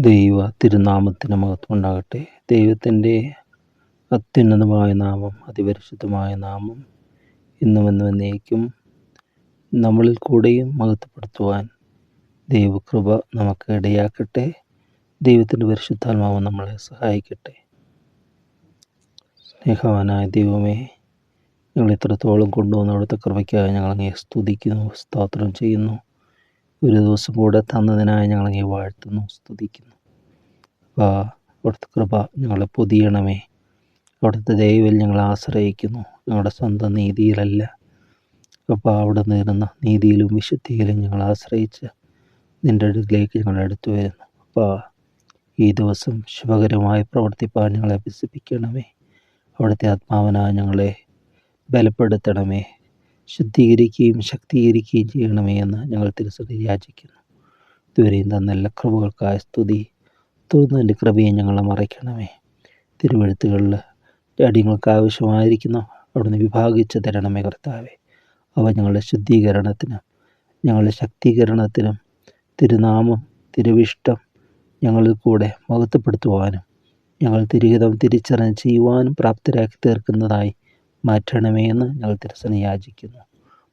ദൈവ തിരുനാമത്തിന് മഹത്വം ഉണ്ടാകട്ടെ ദൈവത്തിന്റെ അത്യുന്നതമായ നാമം അതിപരിശുദ്ധമായ നാമം ഇന്നും എന്നും എന്നേക്കും നമ്മളിൽ കൂടെയും മഹത്വപ്പെടുത്തുവാൻ ദൈവകൃപ നമുക്ക് ഇടയാക്കട്ടെ. ദൈവത്തിന്റെ പരിശുദ്ധാത്മാവ് നമ്മളെ സഹായിക്കട്ടെ. സ്നേഹവാനായ ദൈവമേ ഞങ്ങൾ ഇത്രത്തോളം കൊണ്ടുവന്ന അവിടുത്തെ കൃപയ്ക്കായി ഞങ്ങൾ അങ്ങനെ സ്തുതിക്കുന്നു സ്തോത്രം ചെയ്യുന്നു. ഒരു ദിവസം കൂടെ തന്നതിനായി ഞങ്ങളങ്ങേ വാഴ്ത്തുന്നു സ്തുതിക്കുന്നു. അപ്പോൾ അവിടുത്തെ കൃപ ഞങ്ങളെ പൊതിയണമേ. അവിടുത്തെ ദൈവത്തിൽ ഞങ്ങൾ ആശ്രയിക്കുന്നു. ഞങ്ങളുടെ സ്വന്തം നീതിയിലല്ല. അപ്പോൾ അവിടെ നേരുന്ന നീതിയിലും വിശുദ്ധിയിലും ഞങ്ങൾ ആശ്രയിച്ച് നിന്റെ അടുക്കിലേക്ക് ഞങ്ങൾ അടുത്തു വരുന്നു. അപ്പോൾ ഈ ദിവസം ശുഭകരമായി പ്രവർത്തിപ്പാൻ ഞങ്ങളെ അഭ്യസിപ്പിക്കണമേ. അവിടുത്തെ ആത്മാവനായ ഞങ്ങളെ ബലപ്പെടുത്തണമേ. ശുദ്ധീകരിക്കുകയും ശക്തീകരിക്കുകയും ചെയ്യണമേ എന്ന് ഞങ്ങൾ തിരുസഭ യാചിക്കുന്നു. ഇതുവരെയും തന്ന എല്ലാ കൃപകൾക്കായ സ്തുതി. തുറന്നതിന്റെ കൃപയെ ഞങ്ങളെ മറയ്ക്കണമേ. തിരുവഴുത്തുകളിൽ അടിയങ്ങൾക്ക് ആവശ്യമായിരിക്കുന്ന അവിടുന്ന് വിഭാഗിച്ച് തരണമേ കർത്താവേ. അവ ഞങ്ങളുടെ ശുദ്ധീകരണത്തിനും ഞങ്ങളുടെ ശക്തീകരണത്തിനും തിരുനാമം തിരുവിഷ്ടം ഞങ്ങളിൽ കൂടെ മഹത്വപ്പെടുത്തുവാനും ഞങ്ങൾ തിരുഹിതം തിരിച്ചറിഞ്ഞ് ചെയ്യുവാനും പ്രാപ്തരാക്കി തീർക്കുന്നതായി മാറ്റണമേ എന്ന് ഞങ്ങൾ തിരുസന യാചിക്കുന്നു.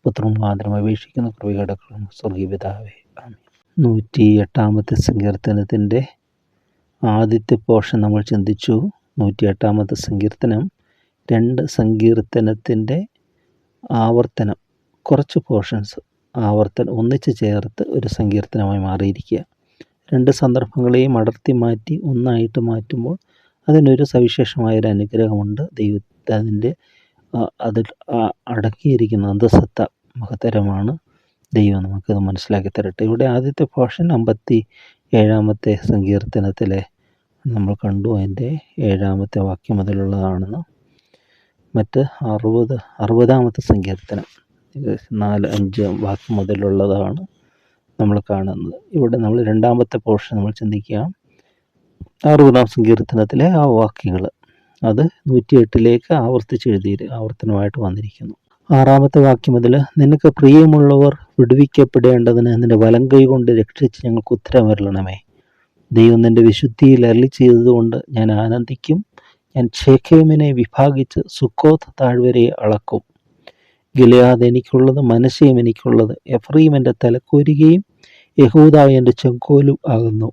പുത്രം മാത്രം അപേക്ഷിക്കുന്ന കൃപകടക്കളും സ്വർഗീപിതാവേ നൂറ്റി എട്ടാമത്തെ സങ്കീർത്തനത്തിന്റെ ആദ്യത്തെ പോർഷൻ നമ്മൾ ചിന്തിച്ചു. നൂറ്റി എട്ടാമത്തെ സങ്കീർത്തനം രണ്ട് സങ്കീർത്തനത്തിന്റെ ആവർത്തനം കുറച്ച് പോർഷൻസ് ആവർത്തനം ഒന്നിച്ച് ചേർത്ത് ഒരു സങ്കീർത്തനമായി മാറിയിരിക്കുക. രണ്ട് സന്ദർഭങ്ങളെയും അടർത്തി മാറ്റി ഒന്നായിട്ട് മാറ്റുമ്പോൾ അതിനൊരു സവിശേഷമായൊരു അനുഗ്രഹമുണ്ട് ദൈവത്തിന്റെ അതിൽ അടക്കിയിരിക്കുന്ന അന്തസത്ത മഹത്തരമാണ്. ദൈവം നമുക്കത് മനസ്സിലാക്കി തരട്ടെ. ഇവിടെ ആദ്യത്തെ പോർഷൻ അമ്പത്തി ഏഴാമത്തെ സങ്കീർത്തനത്തിലെ നമ്മൾ കണ്ടു. അതിന്റെ ഏഴാമത്തെ വാക്യം മുതലുള്ളതാണെന്ന് മറ്റ് അറുപത് അറുപതാമത്തെ സങ്കീർത്തനം. നാല് അഞ്ച് വാക്യം മുതലുള്ളതാണ് നമ്മൾ കാണുന്നത്. ഇവിടെ നമ്മൾ രണ്ടാമത്തെ പോർഷൻ നമ്മൾ ചിന്തിക്കുക അറുപതാം സങ്കീർത്തനത്തിലെ ആ വാക്യങ്ങൾ. അത് നൂറ്റിയെട്ടിലേക്ക് ആവർത്തിച്ച് എഴുതി ആവർത്തനമായിട്ട് വന്നിരിക്കുന്നു. ആറാമത്തെ വാക്യം മുതൽ നിനക്ക് പ്രിയമുള്ളവർ വിടുവിക്കപ്പെടേണ്ടതിന് നിന്റെ വലം കൈ കൊണ്ട് രക്ഷിച്ച് ഞങ്ങൾക്ക് ഉത്തരം വരണമേ. ദൈവം നിന്റെ വിശുദ്ധിയിൽ അരളി ചെയ്തതുകൊണ്ട് ഞാൻ ആനന്ദിക്കും. ഞാൻ ഷേഖേമിനെ വിഭാഗിച്ച് സുക്കോത്ത് താഴ്വരയെ അളക്കും. ഗിലയാദ് എനിക്കുള്ളത് മനശ്ശയും എനിക്കുള്ളത് എഫ്രീം എന്റെ തലക്കോരുകയും യഹൂദ എന്റെ ചെങ്കോലും ആകുന്നു.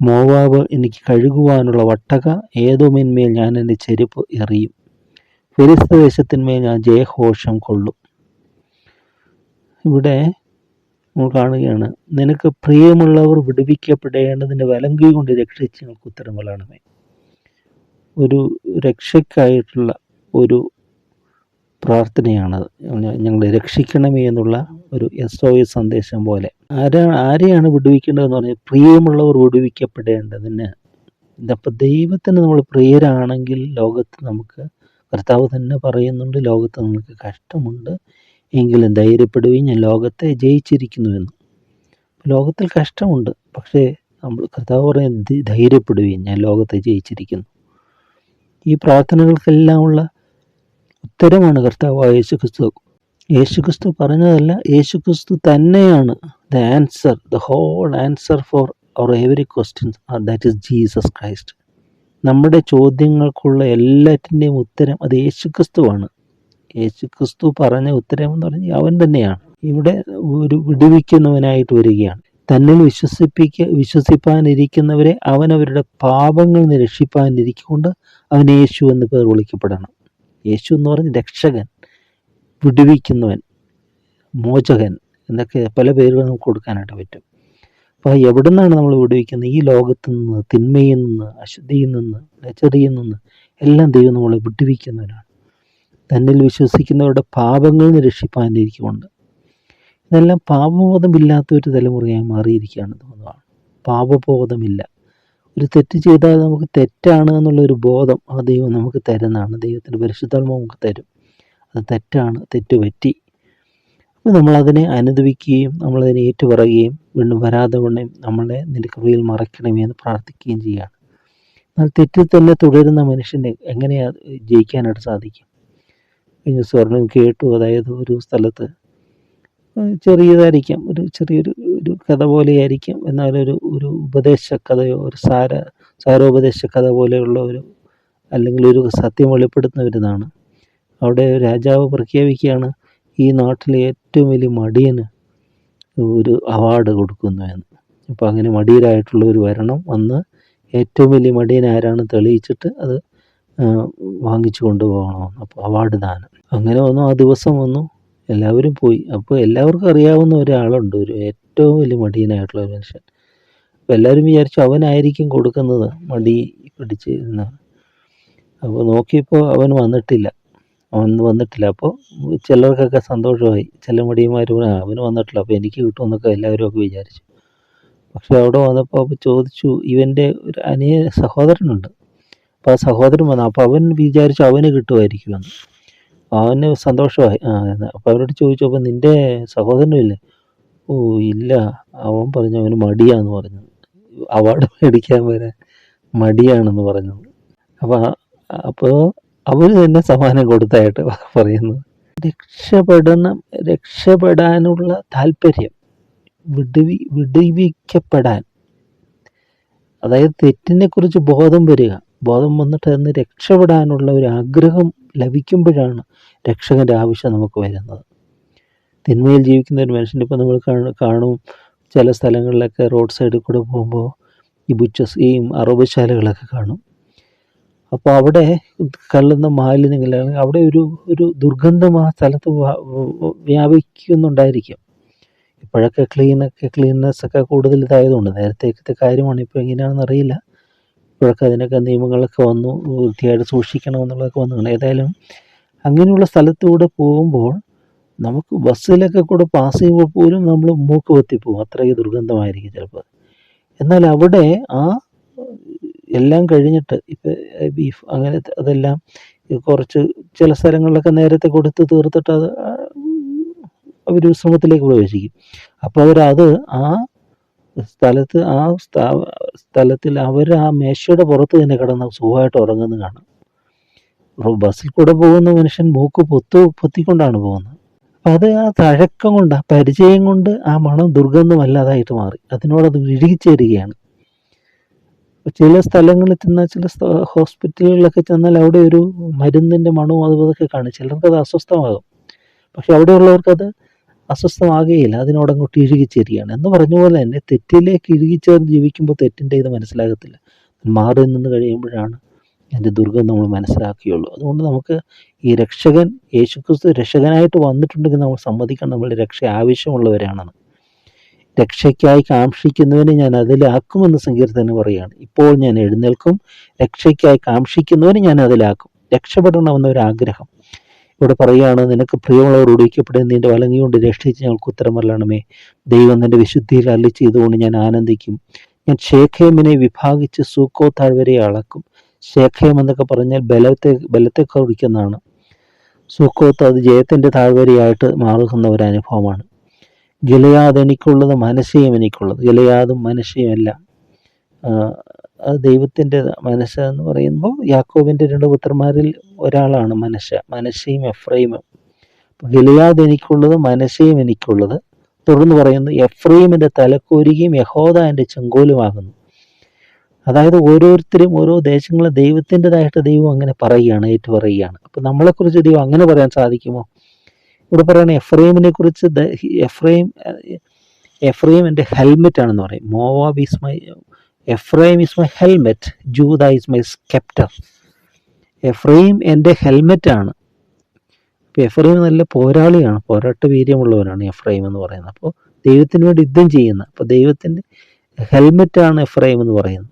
മോവാബ് എനിക്ക് കഴുകുവാനുള്ള വട്ടക ഏതോമിന്മേൽ ഞാൻ എന്റെ ചെരുപ്പ് എറിയും. ഫെരിസ്ത ദേശത്തിന്മേൽ ഞാൻ ജയഘോഷം കൊള്ളും. ഇവിടെ നമ്മൾ കാണുകയാണ് നിനക്ക് പ്രിയമുള്ളവർ വിടുവിക്കപ്പെടേണ്ടതിന്റെ വലങ്കി കൊണ്ട് രക്ഷിച്ച് നിങ്ങൾക്ക് ഉത്തരം ഒരു രക്ഷയ്ക്കായിട്ടുള്ള ഒരു പ്രാർത്ഥനയാണത്. ഞങ്ങളെ രക്ഷിക്കണമേ എന്നുള്ള ഒരു എസ് ഒ സന്ദേശം പോലെ ആരാ ആരെയാണ് വിടുവിക്കേണ്ടതെന്ന് പറഞ്ഞാൽ പ്രിയമുള്ളവർ വിടുവിക്കപ്പെടേണ്ടതിന്. ഇതപ്പോൾ ദൈവത്തിന് നമ്മൾ പ്രിയരാണെങ്കിൽ ലോകത്ത് നമുക്ക് കർത്താവ് തന്നെ പറയുന്നുണ്ട് ലോകത്ത് നിങ്ങൾക്ക് കഷ്ടമുണ്ട് എങ്കിലും ധൈര്യപ്പെടുകയും ഞാൻ ലോകത്തെ ജയിച്ചിരിക്കുന്നുവെന്ന് ലോകത്തിൽ കഷ്ടമുണ്ട് പക്ഷേ നമ്മൾ കർത്താവ് പറയുന്നത് ധൈര്യപ്പെടുകയും ഞാൻ ലോകത്തെ ജയിച്ചിരിക്കുന്നു. ഈ പ്രാർത്ഥനകൾക്കെല്ലാമുള്ള ഉത്തരമാണ് കർത്താവ് യേശുക്രിസ്തു യേശുക്രിസ്തു പറഞ്ഞതല്ല യേശുക്രിസ്തു തന്നെയാണ് the answer the whole answer for our every questions that is Jesus Christ നമ്മുടെ ചോദ്യങ്ങൾക്കുള്ള എല്ലാറ്റിന്റെയും ഉത്തരം അത് യേശുക്രിസ്തുവാണ് യേശുക്രിസ്തു പറഞ്ഞ ഉത്തരം എന്ന് പറഞ്ഞാൽ അവൻ തന്നെയാണ്. ഇവിടെ ഒരു വിടുവിക്കുന്നവനായിട്ട് വരികയാണ്. തന്നിൽ വിശ്വസിപ്പിക്ക വിശ്വസിപ്പാനിരിക്കുന്നവരെ അവരുടെ പാപങ്ങൾ രക്ഷിപ്പാനിരിക്കൊണ്ട് അവൻ യേശു എന്ന് പേർ വിളിക്കപ്പെടണം. യേശു എന്ന് പറഞ്ഞ രക്ഷകൻ. വിടുവിക്കുന്നവൻ മോചകൻ എന്നൊക്കെ പല പേരുകൾ നമുക്ക് കൊടുക്കാനായിട്ട് പറ്റും. അപ്പോൾ എവിടെ നിന്നാണ് നമ്മൾ വിടുവിക്കുന്നത്? ഈ ലോകത്ത് നിന്ന് തിന്മയിൽ നിന്ന് അശുദ്ധിയിൽ നിന്ന് ലച്ചറിയിൽ നിന്ന് എല്ലാം ദൈവം നമ്മളെ വിടുവിക്കുന്നവനാണ്. തന്നിൽ വിശ്വസിക്കുന്നവരുടെ പാപങ്ങളിൽ നിന്ന് രക്ഷിപ്പാനിരിക്കുന്നുണ്ട് ഇതെല്ലാം പാപബോധമില്ലാത്ത ഒരു തലമുറയായി മാറിയിരിക്കുകയാണ് തോന്നുന്നതാണ് പാപബോധമില്ല. ഒരു തെറ്റ് ചെയ്താൽ നമുക്ക് തെറ്റാണ് എന്നുള്ളൊരു ബോധം ആ ദൈവം നമുക്ക് തരുന്നതാണ്. ദൈവത്തിന്റെ പരിശുദ്ധാത്മ നമുക്ക് തരും. അത് തെറ്റാണ് തെറ്റ് പറ്റി. അപ്പോൾ നമ്മളതിനെ അനുദവിക്കുകയും നമ്മളതിനെ ഏറ്റുപറയുകയും വീണ്ടും വരാതെ വണ്ണം നമ്മളെ നിന്റെ കൃപയിൽ മറയ്ക്കണമേ എന്ന് പ്രാർത്ഥിക്കുകയും ചെയ്യുകയാണ്. എന്നാൽ തെറ്റിൽ തന്നെ തുടരുന്ന മനുഷ്യന് എങ്ങനെയാണ് ജയിക്കാനായിട്ട് സാധിക്കും? കഴിഞ്ഞ സ്വർണം കേട്ടു അതായത് ഒരു സ്ഥലത്ത്. ചെറിയതായിരിക്കാം ഒരു ചെറിയൊരു ഒരു കഥ പോലെയായിരിക്കാം. എന്നാലൊരു ഒരു ഉപദേശ കഥയോ ഒരു സാര സാരോപദേശ കഥ പോലെയുള്ള ഒരു അല്ലെങ്കിൽ ഒരു സത്യം വെളിപ്പെടുത്തുന്ന ഒരു ഇതാണ്. അവിടെ രാജാവ് പ്രഖ്യാപിക്കുകയാണ് ഈ നാട്ടിലെ ഏറ്റവും വലിയ മടിയന് ഒരു അവാർഡ് കൊടുക്കുന്നു എന്ന്. അപ്പോൾ അങ്ങനെ മടിയരായിട്ടുള്ളവർ വരണം വന്ന് ഏറ്റവും വലിയ മടിയൻ ആരാണ് തെളിയിച്ചിട്ട് അത് വാങ്ങിച്ചു കൊണ്ടുപോകണമെന്ന് അപ്പോൾ അവാർഡ് ദാനം. അങ്ങനെ വന്നു ആ ദിവസം വന്നു എല്ലാവരും പോയി. അപ്പോൾ എല്ലാവർക്കും അറിയാവുന്ന ഒരാളുണ്ട് ഒരു ഏറ്റവും വലിയ മടിയനായിട്ടുള്ള ഒരു മനുഷ്യൻ. അപ്പോൾ എല്ലാവരും വിചാരിച്ചു അവനായിരിക്കും കൊടുക്കുന്നത് മടി പിടിച്ച് എന്ന് അപ്പോൾ നോക്കിയപ്പോൾ അവൻ വന്നിട്ടില്ല. അവൻ വന്നിട്ടില്ല. അപ്പോൾ ചിലർക്കൊക്കെ സന്തോഷമായി. ചില മടിയന്മാർ അവന് വന്നിട്ടില്ല. അപ്പോൾ എനിക്ക് കിട്ടുമെന്നൊക്കെ എല്ലാവരും ഒക്കെ വിചാരിച്ചു. പക്ഷെ അവിടെ വന്നപ്പോൾ അപ്പോൾ ചോദിച്ചു ഇവന്റെ ഒരു അനിയ സഹോദരനുണ്ട്. അപ്പോൾ ആ സഹോദരൻ വന്നു. അപ്പോൾ അവൻ വിചാരിച്ചു അവന് കിട്ടുമായിരിക്കുമെന്ന് അവന് സന്തോഷമായി. അപ്പോൾ അവരോട് ചോദിച്ചു അപ്പോൾ നിന്റെ സഹോദരനുമില്ലേ ഓ ഇല്ല. അവൻ പറഞ്ഞു അവന് മടിയാന്ന് പറഞ്ഞു. അവാർഡ് മേടിക്കാൻ വരെ മടിയാണെന്ന് പറഞ്ഞു. അപ്പോൾ അപ്പോൾ അവന് തന്നെ സമ്മാനം കൊടുത്തായിട്ട് പറയുന്നത്. രക്ഷപ്പെടണം രക്ഷപ്പെടാനുള്ള താല്പര്യം വിടുവി വിടുവിക്കപ്പെടാൻ. അതായത് തെറ്റിനെ കുറിച്ച് ബോധം വരിക. ബോധം വന്നിട്ട് അതിന് രക്ഷപ്പെടാനുള്ള ഒരു ആഗ്രഹം ലഭിക്കുമ്പോഴാണ് രക്ഷകന്റെ ആവശ്യം നമുക്ക് വരുന്നത്. തിന്മയിൽ ജീവിക്കുന്ന ഒരു മനുഷ്യന്റെ ഇപ്പോൾ നമ്മൾ കാണും ചില സ്ഥലങ്ങളിലൊക്കെ റോഡ് സൈഡിൽ കൂടെ പോകുമ്പോൾ ഈ ബുച്ചസ് ഈ അറബശാലകളൊക്കെ കാണും. അപ്പോൾ അവിടെ കള്ളുന്ന മാലിന്യങ്ങൾ അവിടെ ഒരു ഒരു ദുർഗന്ധം ആ സ്ഥലത്ത് വ്യാ- വ്യാപിക്കുന്നുണ്ടായിരിക്കും. ഇപ്പോഴൊക്കെ ക്ലീനൊക്കെ ക്ലീൻനെസ് ഒക്കെ കൂടുതൽ ഇതായതുകൊണ്ട് നേരത്തേക്കത്തെ കാര്യമാണ് ഇപ്പോൾ എങ്ങനെയാണെന്ന് അറിയില്ല. ഇപ്പോഴൊക്കെ അതിനൊക്കെ നിയമങ്ങളൊക്കെ വന്നു വൃത്തിയായിട്ട് സൂക്ഷിക്കണം എന്നുള്ളതൊക്കെ വന്നു ഏതായാലും അങ്ങനെയുള്ള സ്ഥലത്തൂടെ പോകുമ്പോൾ നമുക്ക് ബസ്സിലൊക്കെ കൂടെ പാസ് ചെയ്യുമ്പോൾ പോലും നമ്മൾ മൂക്ക് പൊത്തിപ്പോവും അത്രയ്ക്ക് ദുർഗന്ധമായിരിക്കും ചിലപ്പോൾ. എന്നാൽ അവിടെ ആ എല്ലാം കഴിഞ്ഞിട്ട് ഇപ്പം ബീഫ് അങ്ങനെ അതെല്ലാം കുറച്ച് ചില സ്ഥലങ്ങളിലൊക്കെ നേരത്തെ കൊടുത്ത് തീർത്തിട്ട് അത് അവർ വിശ്രമത്തിലേക്ക് പ്രവേശിക്കും. അപ്പോൾ അവരത് ആ സ്ഥലത്ത് ആ സ്ഥാ സ്ഥലത്തിൽ അവർ ആ മേശയുടെ പുറത്ത് തന്നെ കിടന്ന് സുഖമായിട്ട് ഉറങ്ങുന്നത് കാണാം. ബസ്സിൽ കൂടെ പോകുന്ന മനുഷ്യൻ മൂക്ക് പൊത്തു പൊത്തിക്കൊണ്ടാണ് പോകുന്നത്. അപ്പം അത് ആ തഴക്കം കൊണ്ട് ആ പരിചയം കൊണ്ട് ആ മണം ദുർഗന്ധമല്ലാതായിട്ട് മാറി. അതിനോടത് ഇഴുകിച്ചേരുകയാണ്. ഇപ്പൊ ചില സ്ഥലങ്ങളിൽ ചെന്നാൽ ചില ഹോസ്പിറ്റലുകളിലൊക്കെ ചെന്നാൽ അവിടെ ഒരു മരുന്നിന്റെ മണവും അതുപോലൊക്കെ കാണും. ചിലർക്ക് അത് അസ്വസ്ഥമാകും. പക്ഷെ അവിടെയുള്ളവർക്കത് അസ്വസ്ഥമാകുകയില്ല. അതിനോടങ്ങോട്ട് ഇഴുകിച്ചേരുകയാണ്. എന്ന് പറഞ്ഞ പോലെ തന്നെ തെറ്റിലേക്ക് ഇഴുകിച്ചേർന്ന് ജീവിക്കുമ്പോൾ തെറ്റിന്റെ ഇത് മനസ്സിലാകത്തില്ല. മാറി നിന്ന് കഴിയുമ്പോഴാണ് അതിന്റെ ദുർഗം നമ്മൾ മനസ്സിലാക്കിയുള്ളൂ അതുകൊണ്ട് നമുക്ക് ഈ രക്ഷകൻ യേശുക്രിസ്തു രക്ഷകനായിട്ട് വന്നിട്ടുണ്ടെങ്കിൽ നമ്മൾ സമ്മതിക്കണം. നമ്മൾ രക്ഷ ആവശ്യമുള്ളവരാണെന്ന്. രക്ഷയ്ക്കായി കാക്ഷിക്കുന്നവനെ ഞാൻ അതിലാക്കുമെന്ന് സങ്കീർത്തനം പറയുകയാണ്. ഇപ്പോൾ ഞാൻ എഴുന്നേൽക്കും രക്ഷയ്ക്കായി കാക്ഷിക്കുന്നവനെ ഞാൻ അതിലാക്കും. രക്ഷപ്പെടണമെന്നൊരാഗ്രഹം. ഇവിടെ പറയുകയാണ് നിനക്ക് പ്രിയമുള്ളവർ ഒടുവിക്കപ്പെടുന്ന നിന്റെ വലങ്ങിക്കൊണ്ട് രക്ഷിച്ച് ഞങ്ങൾക്ക് ഉത്തരമല്ലണമേ ദൈവം നിന്റെ വിശുദ്ധിയിൽ അല്ലി ചെയ്തുകൊണ്ട് ഞാൻ ആനന്ദിക്കും. ഞാൻ ഷേഖേമിനെ വിഭാഗിച്ച് സൂക്കോ താഴ്വരെ അളക്കും. ശേഖേം എന്നൊക്കെ പറഞ്ഞാൽ ബലത്തെ ബലത്തെ കുറിക്കുന്നതാണ് സൂക്കോത്ത് അത് ജയത്തിന്റെ താഴ്വരയായിട്ട് മാറുന്ന ഒരു അനുഭവമാണ്. ഗിലയാദ് എനിക്കുള്ളത് മനസ്സെയും എനിക്കുള്ളത്. ഗിലയാദും മനസ്സെയും എല്ലാം. ദൈവത്തിന്റെ മനസ്സ എന്ന് പറയുമ്പോൾ യാക്കോബിന്റെ രണ്ട് പുത്രന്മാരിൽ ഒരാളാണ് മനസ്സ. മനശയും എഫ്രൈമും. ഗിലയാദ് എനിക്കുള്ളത് മനസ്സെയും എനിക്കുള്ളത്. തുടർന്ന് പറയുന്നു എഫ്രൈമിന്റെ തലക്കോരികയും യഹോദ എന്റെ ചെങ്കോലുമാകുന്നു. അതായത് ഓരോരുത്തരും ഓരോ ദേശങ്ങളെ ദൈവത്തിന്റെതായിട്ട് ദൈവം അങ്ങനെ പറയുകയാണ് ഏറ്റു പറയുകയാണ് അപ്പം നമ്മളെക്കുറിച്ച് ദൈവം അങ്ങനെ പറയാൻ സാധിക്കുമോ? ഇവിടെ പറയുകയാണ് എഫ്രൈമിനെ കുറിച്ച് ദ- എഫ്രൈം എഫ്രൈം എന്റെ ഹെൽമെറ്റ് ആണെന്ന് പറയും. Moab is my Ephraim is my helmet Judah is my sceptre Ephraim എന്റെ ഹെൽമെറ്റ് ആണ്. അപ്പോൾ എഫ്രൈം നല്ല പോരാളിയാണ് പോരാട്ട വീര്യമുള്ളവരാണ് എഫ്രൈം എന്ന് പറയുന്നത്. അപ്പോൾ ദൈവത്തിന് വേണ്ടി യുദ്ധം ചെയ്യുന്ന അപ്പോൾ ദൈവത്തിന്റെ ഹെൽമെറ്റാണ് എഫ്രൈം എന്ന് പറയുന്നത്.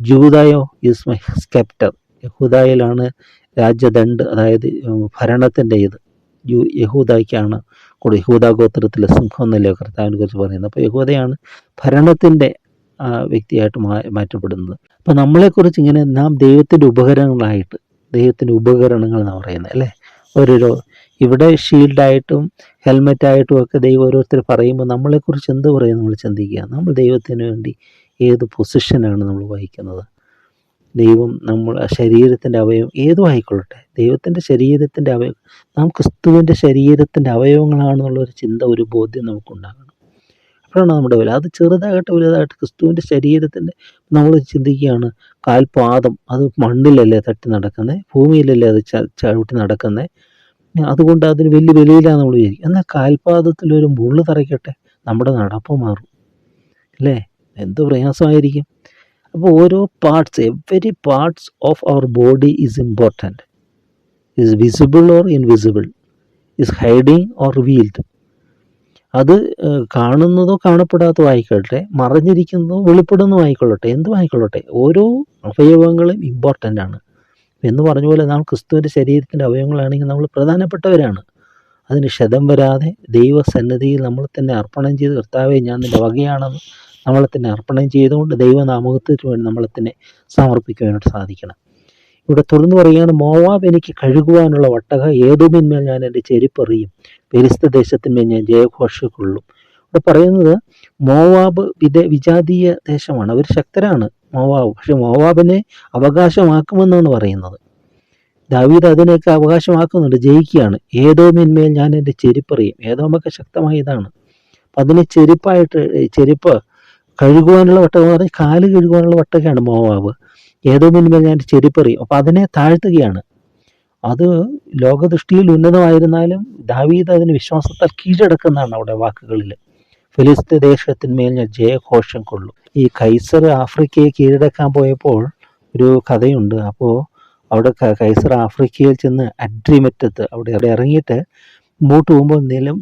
ജൂതായോ ഈസ് മൈ സ്കെപ്റ്റർ യഹൂദായിലാണ് രാജ്യദണ്ഡ് അതായത് ഭരണത്തിന്റെ ഇത് യഹൂദയ്ക്കാണ് കൂടെ യഹൂദ ഗോത്രത്തിലെ സിംഹം എന്നല്ലേ കർത്താവിനെ കുറിച്ച് പറയുന്നത്. അപ്പോൾ യഹൂദയാണ് ഭരണത്തിന്റെ വ്യക്തിയായിട്ട് മാ മാറ്റപ്പെടുന്നത്. അപ്പോൾ നമ്മളെക്കുറിച്ച് ഇങ്ങനെ നാം ദൈവത്തിന്റെ ഉപകരണങ്ങളായിട്ട് ദൈവത്തിന്റെ ഉപകരണങ്ങൾ എന്നാണ് പറയുന്നത് അല്ലേ? ഓരോരോ ഇവിടെ ഷീൽഡായിട്ടും ഹെൽമെറ്റായിട്ടും ഒക്കെ ദൈവം ഓരോരുത്തർ പറയുമ്പോൾ നമ്മളെക്കുറിച്ച് എന്ത് പറയും നമ്മൾ ചിന്തിക്കുക? നമ്മൾ ദൈവത്തിന് വേണ്ടി ഏത് പൊസിഷനാണ് നമ്മൾ വഹിക്കുന്നത്? ദൈവം നമ്മൾ ശരീരത്തിന്റെ അവയവം ഏതും ആയിക്കൊള്ളട്ടെ. ദൈവത്തിന്റെ ശരീരത്തിന്റെ അവയവം നാം ക്രിസ്തുവിന്റെ ശരീരത്തിന്റെ അവയവങ്ങളാണെന്നുള്ളൊരു ചിന്ത ഒരു ബോധ്യം നമുക്കുണ്ടാകണം. അപ്പോഴാണ് നമ്മുടെ വില. അത് ചെറുതാകട്ടെ വലുതായിട്ട് ക്രിസ്തുവിന്റെ ശരീരത്തിന്റെ നമ്മൾ ചിന്തിക്കുകയാണ് കാൽപാദം അത് മണ്ണിലല്ലേ തട്ടി നടക്കുന്നത് ഭൂമിയിലല്ലേ അത് ചവിട്ടി നടക്കുന്നത് അതുകൊണ്ട് അതിന് വലിയ വിലയില്ല നമ്മൾ വിചാരിക്കും. എന്നാൽ കാൽപാദത്തിൽ ഒരു മുള്ളു തറയ്ക്കട്ടെ നമ്മുടെ നടപ്പ് മാറും. അല്ലേ? എന്ത് പ്രയാസമായിരിക്കും? അപ്പോൾ ഓരോ parts every parts of our body is important is visible or invisible is hiding or veiled അത് കാണുന്നതോ കാണപ്പെടാത്തതോ ആയിക്കോട്ടെ മറഞ്ഞിരിക്കുന്നതോ വെളിപ്പെടുന്നതോ ആയിക്കൊള്ളട്ടെ എന്തും ആയിക്കൊള്ളട്ടെ ഓരോ അവയവങ്ങളും ഇമ്പോർട്ടന്റ് ആണ്. എന്ന് പറഞ്ഞ പോലെ നാം ക്രിസ്തുവിന്റെ ശരീരത്തിന്റെ അവയവങ്ങളാണെങ്കിൽ നമ്മൾ പ്രധാനപ്പെട്ടവരാണ്. അതിന് ക്ഷതം വരാതെ ദൈവസന്നിധിയിൽ നമ്മൾ തന്നെ അർപ്പണം ചെയ്ത് കർത്താവെ ഞാൻ നിന്റെ വകയാണെന്ന് നമ്മളെ തന്നെ അർപ്പണം ചെയ്തുകൊണ്ട് ദൈവനാമകത്തിന് വേണ്ടി നമ്മളെ തന്നെ സമർപ്പിക്കുവാനായിട്ട് സാധിക്കണം. ഇവിടെ തുടർന്ന് പറയുകയാണ് മോവാബ് എനിക്ക് കഴുകുവാനുള്ള വട്ടക ഏതുമിന്മേൽ ഞാൻ എന്റെ ചെരുപ്പെറിയും പെരിസ്ഥ ദേശത്തിന്മേൽ ഞാൻ ജയഘോഷക്കൊള്ളും. ഇവിടെ പറയുന്നത് മോവാബ് വിദ വിജാതീയ ദേശമാണ്. അവർ ശക്തരാണ് മോവാബ്. പക്ഷെ മോവാബിനെ അവകാശമാക്കുമെന്നാണ് പറയുന്നത്. ദാവീദ് അതിനെയൊക്കെ അവകാശമാക്കുന്നുണ്ട് ജയിക്കുകയാണ്. ഏതോ മിന്മേൽ ഞാൻ എന്റെ ചെരുപ്പറിയും ഏതോമൊക്കെ ശക്തമായ ഇതാണ് അപ്പം അതിന് ചെരുപ്പായിട്ട് ചെരുപ്പ് കഴുകുവാനുള്ള വട്ടം എന്ന് പറഞ്ഞാൽ കാൽ കഴുകുവാനുള്ള വട്ടകയാണ് മോവാവ്. ഏതോ മിനിമം ഞാൻ ചെരിപ്പറി അപ്പം അതിനെ താഴ്ത്തുകയാണ്. അത് ലോകദൃഷ്ടിയിൽ ഉന്നതമായിരുന്നാലും ദാവീദ് അതിന് വിശ്വാസത്താൽ കീഴടക്കുന്നതാണ് അവിടെ വാക്കുകളിൽ. ഫിലിസ്തീൻ ദേശത്തിന്മേൽ ഞാൻ ജയഘോഷം കൊള്ളും. ഈ കൈസർ ആഫ്രിക്കയെ കീഴടക്കാൻ പോയപ്പോൾ ഒരു കഥയുണ്ട്. അപ്പോൾ അവിടെ കൈസർ ആഫ്രിക്കയിൽ ചെന്ന് അഡ്രിമറ്റത്ത് അവിടെ അവിടെ ഇറങ്ങിയിട്ട് മുമ്പോട്ട് പോകുമ്പോൾ നിലം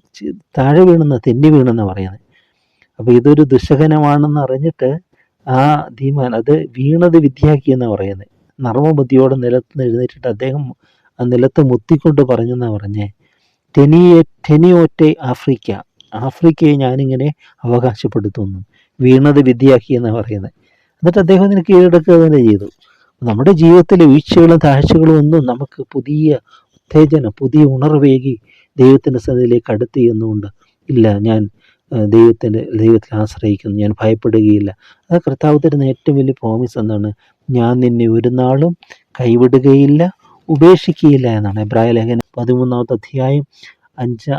താഴെ വീണെന്ന് തെന്നി വീണെന്ന് പറയുന്നത്. അപ്പോൾ ഇതൊരു ദുശകനമാണെന്ന് അറിഞ്ഞിട്ട് ആ ധീമാൻ അത് വീണത് വിദ്യാക്കി എന്നാണ് പറയുന്നത് നർമ്മബുദ്ധിയോടെ നിലത്ത് എഴുന്നേറ്റിട്ട് അദ്ദേഹം ആ നിലത്ത് മുത്തിക്കൊണ്ട് പറഞ്ഞെന്നാണ് പറഞ്ഞേ. ടെനിയെ ടെനിയോറ്റെ ആഫ്രിക്ക ആഫ്രിക്കയെ ഞാനിങ്ങനെ അവകാശപ്പെടുത്തുന്നു. വീണത് വിദ്യാക്കി എന്നാണ് പറയുന്നത് എന്നിട്ട് അദ്ദേഹം അതിന് കീഴടക്കുക തന്നെ ചെയ്തു. നമ്മുടെ ജീവിതത്തിലെ വീഴ്ചകളും താഴ്ചകളും ഒന്നും നമുക്ക് പുതിയ ഉത്തേജനം പുതിയ ഉണർവേകി ദൈവത്തിന്റെ സന്നിധിയിലേക്ക് അടുത്ത് ചെയ്യുന്നുകൊണ്ട് ഇല്ല ഞാൻ ദൈവത്തിന്റെ ദൈവത്തിൽ ആശ്രയിക്കുന്നു. ഞാൻ ഭയപ്പെടുകയില്ല. അത് കർത്താവ് തരുന്ന ഏറ്റവും വലിയ പ്രോമിസ് എന്താണ്? ഞാൻ നിന്നെ ഒരു നാളും കൈവിടുകയില്ല ഉപേക്ഷിക്കുകയില്ല എന്നാണ്. എബ്രായ ലേഖന പതിമൂന്നാമത്തെ അധ്യായം അഞ്ചാ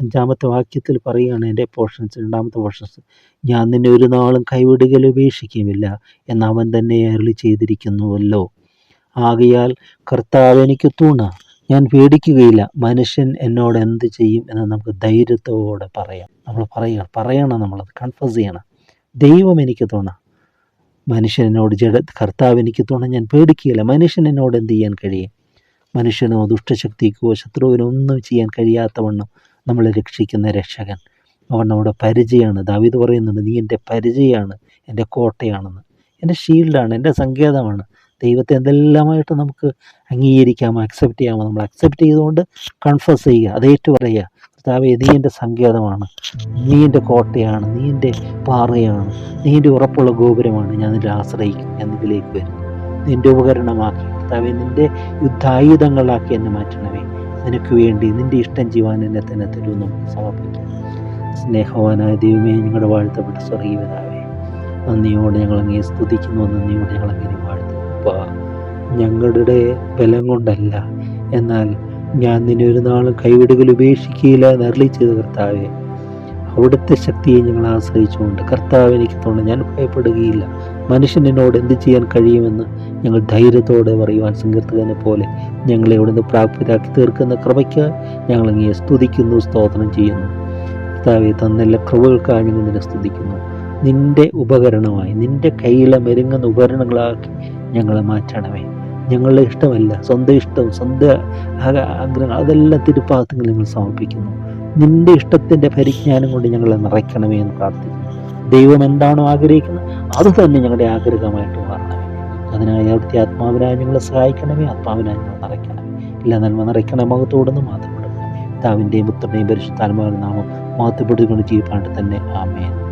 അഞ്ചാമത്തെ വാക്യത്തിൽ പറയുകയാണ് എന്റെ പോർഷൻസ് രണ്ടാമത്തെ പോർഷൻസ് ഞാൻ നിന്നെ ഒരു നാളും കൈവിടുകൽ ഉപേക്ഷിക്കുമില്ല എന്ന് അവൻ തന്നെ അരുളി ചെയ്തിരിക്കുന്നുവല്ലോ. ആകയാൽ കർത്താവ് എനിക്ക് തൂണ. ഞാൻ പേടിക്കുകയില്ല. മനുഷ്യൻ എന്നോട് എന്ത് ചെയ്യും എന്ന് നമുക്ക് ധൈര്യത്തോടെ പറയാം. നമ്മൾ പറയണം പറയണം നമ്മളത് കൺഫസ് ചെയ്യണം. ദൈവം എനിക്ക് തുണ മനുഷ്യനോട് ജഡ കർത്താവ് എനിക്ക് തുണ ഞാൻ പേടിക്കുകയില്ല. മനുഷ്യൻ എന്നോട് എന്ത് ചെയ്യാൻ കഴിയും? മനുഷ്യനോ ദുഷ്ടശക്തിക്കോ ശത്രുവിനോ ഒന്നും ചെയ്യാൻ കഴിയാത്തവണ്ണം നമ്മളെ രക്ഷിക്കുന്ന രക്ഷകൻ. അവൻ നമ്മുടെ പരിചയമാണ്. ദാവിത് പറയുന്നുണ്ട് നീ എന്റെ പരിചയമാണ് എന്റെ കോട്ടയാണെന്ന്. എന്റെ ഷീൽഡാണ് എന്റെ സങ്കേതമാണ്. ദൈവത്തെ എന്തെല്ലാമായിട്ട് നമുക്ക് അംഗീകരിക്കാമോ അക്സെപ്റ്റ് ചെയ്യാമോ? നമ്മൾ അക്സെപ്റ്റ് ചെയ്തുകൊണ്ട് കൺഫസ് ചെയ്യുക അതേറ്റു പറയുക കർത്താവെ നീ എന്റെ സങ്കേതമാണ്. നീ എന്റെ കോട്ടയാണ് നീ എന്റെ പാറയാണ് നീ എന്റെ ഉറപ്പുള്ള ഗോപുരമാണ് ഞാൻ നിന്റെ ആശ്രയിക്കും ഞാൻ നിന്നിലേക്ക് വരുന്നു നിന്റെ ഉപകരണമാക്കി കർത്താവെ നിന്റെ യുദ്ധായുധങ്ങളാക്കി എന്നെ മാറ്റണമേ. നിനക്ക് വേണ്ടി നിന്റെ ഇഷ്ടം ചെയ്യുവാൻ എന്നെ തന്നെ തരുമെന്ന് നമുക്ക് സമർപ്പിക്കാം. സ്നേഹവാനായ ദൈവമേ ഞങ്ങളുടെ വാഴ്ത്തപ്പെട്ട സ്വർഗീയതാവേ നന്ദിയോടെ ഞങ്ങൾ സ്തുതിക്കുന്നു നന്ദിയോടെ ഞങ്ങൾ അങ്ങനെ വാഴ്ത്തുന്നു. ഞങ്ങളുടെ ബലം കൊണ്ടല്ല എന്നാൽ ഞാൻ നിന്നെ ഒരു നാളും കൈവിടുകൾ ഉപേക്ഷിക്കുകയില്ല എന്ന് അരളി ചെയ്ത കർത്താവെ. അവിടുത്തെ ശക്തിയെ ഞങ്ങൾ ആശ്രയിച്ചുകൊണ്ട് കർത്താവ് എനിക്ക് തോന്നുന്നു ഞാൻ ഭയപ്പെടുകയില്ല. മനുഷ്യൻ എന്നോട് എന്ത് ചെയ്യാൻ കഴിയുമെന്ന് ഞങ്ങൾ ധൈര്യത്തോടെ പറയുവാൻ സങ്കീർത്തകനെ പോലെ ഞങ്ങളെ നിന്ന് പ്രാപ്തരാക്കി തീർക്കുന്ന കൃപയ്ക്ക് ഞങ്ങൾ അങ്ങയെ സ്തുതിക്കുന്നു സ്തോത്രം ചെയ്യുന്നു. കർത്താവെ തന്നെല്ലാ കൃപകൾക്കായി ഞങ്ങൾ നിന്നെ സ്തുതിക്കുന്നു. നിന്റെ ഉപകരണമായി നിന്റെ കയ്യിലെ മെരുങ്ങുന്ന ഉപകരണങ്ങളാക്കി ഞങ്ങളെ മാറ്റണമേ. ഞങ്ങളുടെ ഇഷ്ടമല്ല സ്വന്തം ഇഷ്ടവും സ്വന്തം ആഗ്രഹങ്ങൾ അതെല്ലാം തിരുപ്പാകത്തിൽ ഞങ്ങൾ സമർപ്പിക്കുന്നു. നിന്റെ ഇഷ്ടത്തിന്റെ പരിജ്ഞാനം കൊണ്ട് ഞങ്ങളെ നിറയ്ക്കണമേ എന്ന് പ്രാർത്ഥിക്കുന്നു. ദൈവം എന്താണോ ആഗ്രഹിക്കുന്നത് അത് തന്നെ ഞങ്ങളുടെ ആഗ്രഹമായിട്ട് മാറണമേ. അതിനായി അവിടുത്തെ ആത്മാവിനായി ഞങ്ങളെ സഹായിക്കണമേ ആത്മാവിനായി ഞങ്ങൾ നിറയ്ക്കണമേ. ഇല്ല നന്മ നിറയ്ക്കണ മുഖത്തോടൊന്ന് മാറ്റപ്പെടണമേ പിതാവിന്റെയും പുത്രന്റെയും പരിശുദ്ധാത്മാവിന്റെ നാമം മാറ്റപ്പെടുകൊണ്ട് ജീവിപ്പാണ്ട് തന്നെ. ആമേൻ.